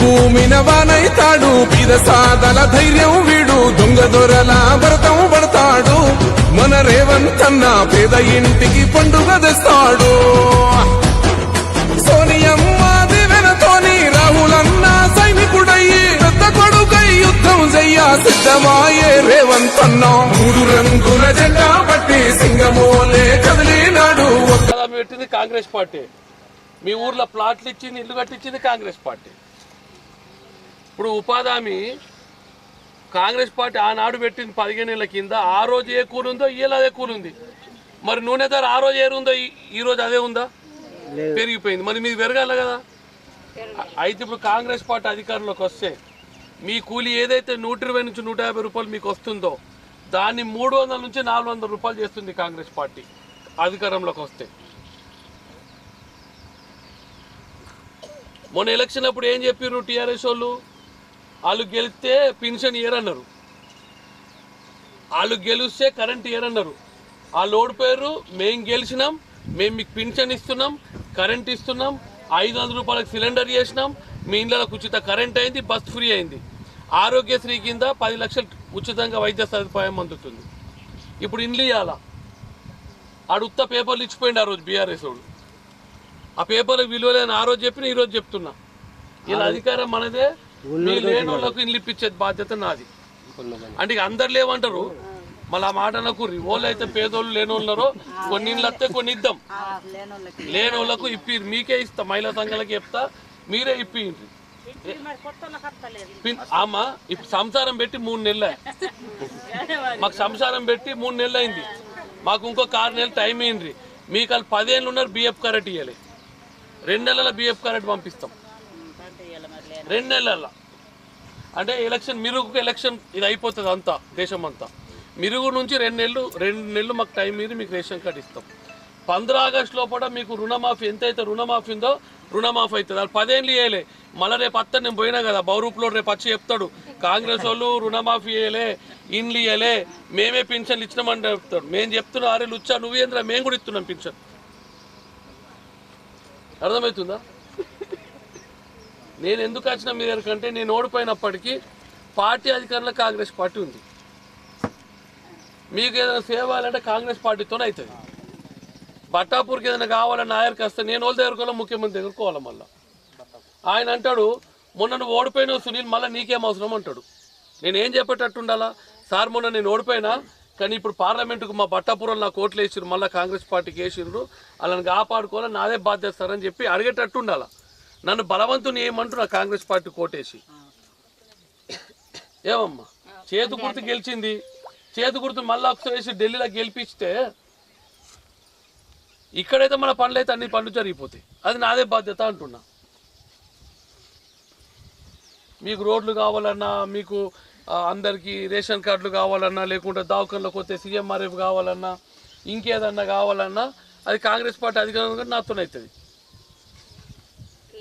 భూమిన వానైతాడు. పిదసాదల ధైర్యం వీడు. దొంగ దొరల భరతం పడతాడు. మన రేవంతన్న పేద ఇంటికి పండుగ తెస్తాడు. సోనియమ్మ దివెనతోని రాహులన్న సైనికుడయ్యి పెద్ద కొడుకై యుద్ధం చెయ్య సిద్ధమాయే రేవంతన్న మూడు రంగుల జెండా పట్టి సింగమోలే కదిలినాడు. కదా పెట్టింది కాంగ్రెస్ పార్టీ. మీ ఊర్లో ప్లాట్లు ఇచ్చింది ఇల్లు కట్టించింది కాంగ్రెస్ పార్టీ. ఇప్పుడు ఉపాధి హామీ కాంగ్రెస్ పార్టీ ఆనాడు పెట్టింది పదిహేను ఏళ్ళ కింద ఆ రోజు ఏ కూలి ఉందో ఇవాళ అదే కూలి ఉంది. మరి నూనె ధర ఆ రోజు ఏ ఉందో ఈ- ఈ రోజు అదే ఉందా? పెరిగిపోయింది. మరి మీది పెరగాలి కదా? అయితే ఇప్పుడు కాంగ్రెస్ పార్టీ అధికారంలోకి వస్తే మీ కూలి ఏదైతే నూట ఇరవై నుంచి నూట యాభై రూపాయలు మీకు వస్తుందో దాన్ని మూడు వందల నుంచి నాలుగు వందల రూపాయలు చేస్తుంది కాంగ్రెస్ పార్టీ అధికారంలోకి వస్తే. మొన్న ఎలక్షన్ అప్పుడు ఏం చెప్పారు టీఆర్ఎస్ వాళ్ళు? వాళ్ళు గెలిస్తే పెన్షన్ ఇయర్ అన్నారు. వాళ్ళు గెలిస్తే కరెంట్ ఇయర్ అన్నారు. వాళ్ళు ఓడిపోయారు మేము గెలిచినాం మేము మీకు పెన్షన్ ఇస్తున్నాం కరెంట్ ఇస్తున్నాం ఐదు వందల రూపాయలకు సిలిండర్ చేసినాం మీ ఇళ్ళకి ఉచిత కరెంట్ అయింది బస్ ఫ్రీ అయింది. ఆరోగ్యశ్రీ కింద పది లక్షలు ఉచితంగా వైద్య సదుపాయం అందుతుంది. ఇప్పుడు ఇండ్లు ఇవ్వాలా ఆడు ఉత్త పేపర్లు ఇచ్చిపోయింది ఆ రోజు బీఆర్ఎస్ వాడు. ఆ పేపర్లకు విలువ లేని ఆ రోజు చెప్పిన ఈ రోజు చెప్తున్నా. ఇలా అధికారం మనదే మీ లేని వాళ్ళకు. ఇల్లు ఇప్పించే బాధ్యత నాది. అంటే ఇక అందరు లేవంటారు. మళ్ళీ ఆ మాట నాకు వాళ్ళు అయితే పేదోళ్ళు లేని ఉన్నారో కొన్ని ఇళ్ళు వస్తే కొన్ని ఇద్దాం. లేని వాళ్ళకు ఇప్పి మీకే ఇస్తా మహిళా సంఘాలకి చెప్తా మీరే ఇప్పి అమ్మ ఇప్పుడు సంసారం పెట్టి మూడు నెలలు. మాకు సంసారం పెట్టి మూడు నెలలు అయింది మాకు ఇంకొక ఆరు నెలలు టైం అయింది మీకు వాళ్ళు పదేళ్ళు ఉన్నారు బిఎఫ్ కరెక్ట్ ఇవ్వాలి రెండు నెలల బిఎఫ్ కరెక్ట్ పంపిస్తాం. రెండు నెలల. అంటే ఎలక్షన్ మిరుగుకు ఎలక్షన్ ఇది అయిపోతుంది అంతా దేశం అంతా. మిరుగు నుంచి రెండు నెలలు రెండు నెలలు మాకు టైం మీద మీకు రేషన్ కార్డు ఇస్తాం. పంద్రా ఆగస్టు లోపల మీకు రుణమాఫీ ఎంత రుణమాఫీ ఉందో రుణమాఫీ అవుతుంది అది పదేళ్ళు ఇవ్వలే మళ్ళీ రేపు అత్త నేను పోయినా కదా బౌరూప్లో రేపు వచ్చి చెప్తాడు. కాంగ్రెస్ వాళ్ళు రుణమాఫీ ఇవ్వలే ఇండ్లు ఇవ్వలే మేమే పింఛన్లు ఇచ్చినామని చెప్తాడు. మేము చెప్తున్నాం అరే లుచ్చా నువ్వేంద్రా మేము కూడా ఇస్తున్నాం పింఛన్. అర్థమవుతుందా? నేను ఎందుకు వచ్చిన మీ దగ్గరకంటే నేను ఓడిపోయినప్పటికీ పార్టీ అధికారంలో కాంగ్రెస్ పార్టీ ఉంది. మీకు ఏదైనా సేవాలంటే కాంగ్రెస్ పార్టీతోనే అవుతుంది. బట్టాపూర్కి ఏదైనా కావాలని నాయర్కి వస్తే నేను వాళ్ళ దగ్గర ముఖ్యమంత్రి దగ్గరకు మళ్ళీ. ఆయన అంటాడు మొన్న నువ్వు ఓడిపోయినావు సునీల్ మళ్ళీ నీకేం అవసరం? అంటాడు. నేను ఏం చెప్పేటట్టు ఉండాలా? సార్ మొన్న నేను ఓడిపోయినా కానీ ఇప్పుడు పార్లమెంటుకు మా బట్టాపురం నాకు ఓట్లు వేసిరు మళ్ళీ కాంగ్రెస్ పార్టీకి వేసిండ్రు వాళ్ళని కాపాడుకోవాలి నాదే బాధ్యత సార్ అని చెప్పి అడిగేటట్టు ఉండాలా? నన్ను బలవంతుని ఏమంటున్నా కాంగ్రెస్ పార్టీ కోటేసి. ఏమమ్మా? చేతు గుర్తు గెలిచింది. చేతు గుర్తు మళ్ళీ ఒకసారి వేసి ఢిల్లీలో గెలిపిస్తే ఇక్కడైతే మన పనులు అయితే అన్ని పనులు జరిగిపోతాయి. అది నాదే బాధ్యత అంటున్నా. మీకు రోడ్లు కావాలన్నా మీకు అందరికీ రేషన్ కార్డులు కావాలన్నా లేకుంటే దవాఖానలోకి వస్తే సీఎంఆర్ఎఫ్ కావాలన్నా ఇంకేదన్నా కావాలన్నా అది కాంగ్రెస్ పార్టీ అధికారంలో నాతో అవుతుంది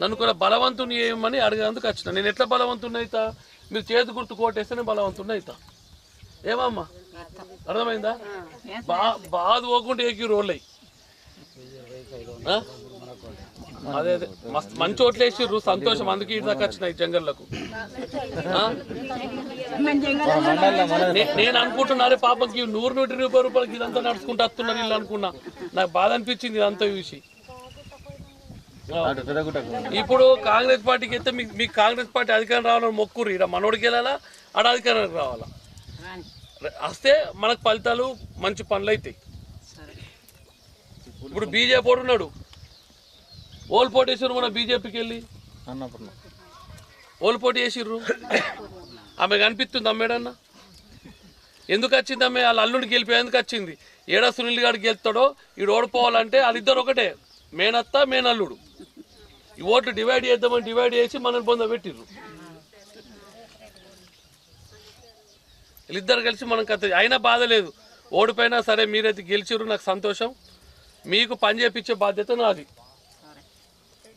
నన్ను కూడా బలవంతుని ఏమని అడిగేందుకు వచ్చిన. నేను ఎట్లా బలవంతుని అవుతా మీరు చేతి గుర్తు కోటేస్తే నేను బలవంతుని అవుతా ఏమమ్మా? అర్థమైందా? బా బాధ పోకుండా ఏకి రోల్ అయ్యి అదే అదే. మస్తు మంచి ఓట్లు వేసిర్రు సంతోషం. అందుకే ఇటు దాకా వచ్చినాయి జంగల్లకు. నేను అనుకుంటున్నారే పాపకి నూరు నూట ఇరవై రూపాయలకి ఇదంతా నడుచుకుంటూ వస్తున్నారు వీళ్ళు అనుకున్నా. నాకు బాధ అనిపించింది ఇదంతా చూసి. ఇప్పుడు కాంగ్రెస్ పార్టీకి అయితే మీకు మీకు కాంగ్రెస్ పార్టీ అధికారం రావాలని మొక్కురు ఇక్కడ మనోడికి వెళ్ళాలా? ఆడ అధికారానికి రావాలా? వస్తే మనకు ఫలితాలు మంచి పనులు అవుతాయి. ఇప్పుడు బీజేపీ ఉన్నాడు. ఓల్ పోటీ వేసారు మన బీజేపీకి వెళ్ళి. ఓల్ పోటీ వేసిర్రు. ఆమె కనిపిస్తుంది అమ్మేడన్న ఎందుకు వచ్చింది ఆమె? వాళ్ళ అల్లుడికి గెలిపి ఎందుకు వచ్చింది? ఏడా సునీల్ గారికి గెలుస్తాడో ఈడు ఓడిపోవాలంటే వాళ్ళిద్దరు ఒకటే. మేనత్త మేనల్లుడు. ఈ ఓట్లు డివైడ్ చేద్దామని డివైడ్ చేసి మనల్ని పొంద పెట్టిర్రు. వీళ్ళిద్దరు కలిసి మనం కథ అయినా బాధ లేదు. ఓడిపోయినా సరే మీరైతే గెలిచిర్రు నాకు సంతోషం. మీకు పని చేపించే బాధ్యత నాది.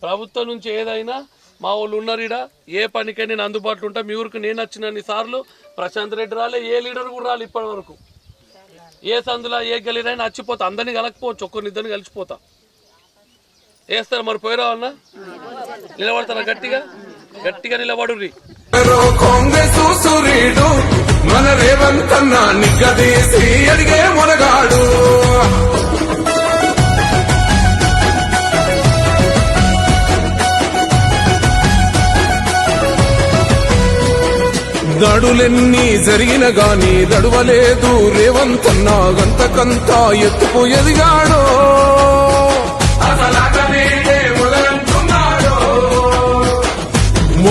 ప్రభుత్వం నుంచి ఏదైనా మా వాళ్ళు ఉన్నారు ఈడ ఏ పనికై నేను అందుబాటులో ఉంటా. మీ ఊరికి నేను వచ్చినన్ని సార్లు ప్రశాంత్ రెడ్డి రాలే ఏ లీడర్ కూడా రాలే ఇప్పటి వరకు. ఏ సందులో ఏ గలీరైనా వచ్చిపోతా అందరినీ కలకపోవచ్చు ఒక్కరినిద్దరిని కలిసిపోతా. వేస్తారు మరి పోయి రావాలన్నా నిలబడతారా గట్టిగా? గట్టిగా నిలబడు మన రేవంత్ అన్న నిగ్గదీసి అడిగే మునగాడు. దడులెన్ని జరిగిన గాని దడువలేదు రేవంత్ అన్న గంతకంతా ఎత్తుకు ఎదిగాడో.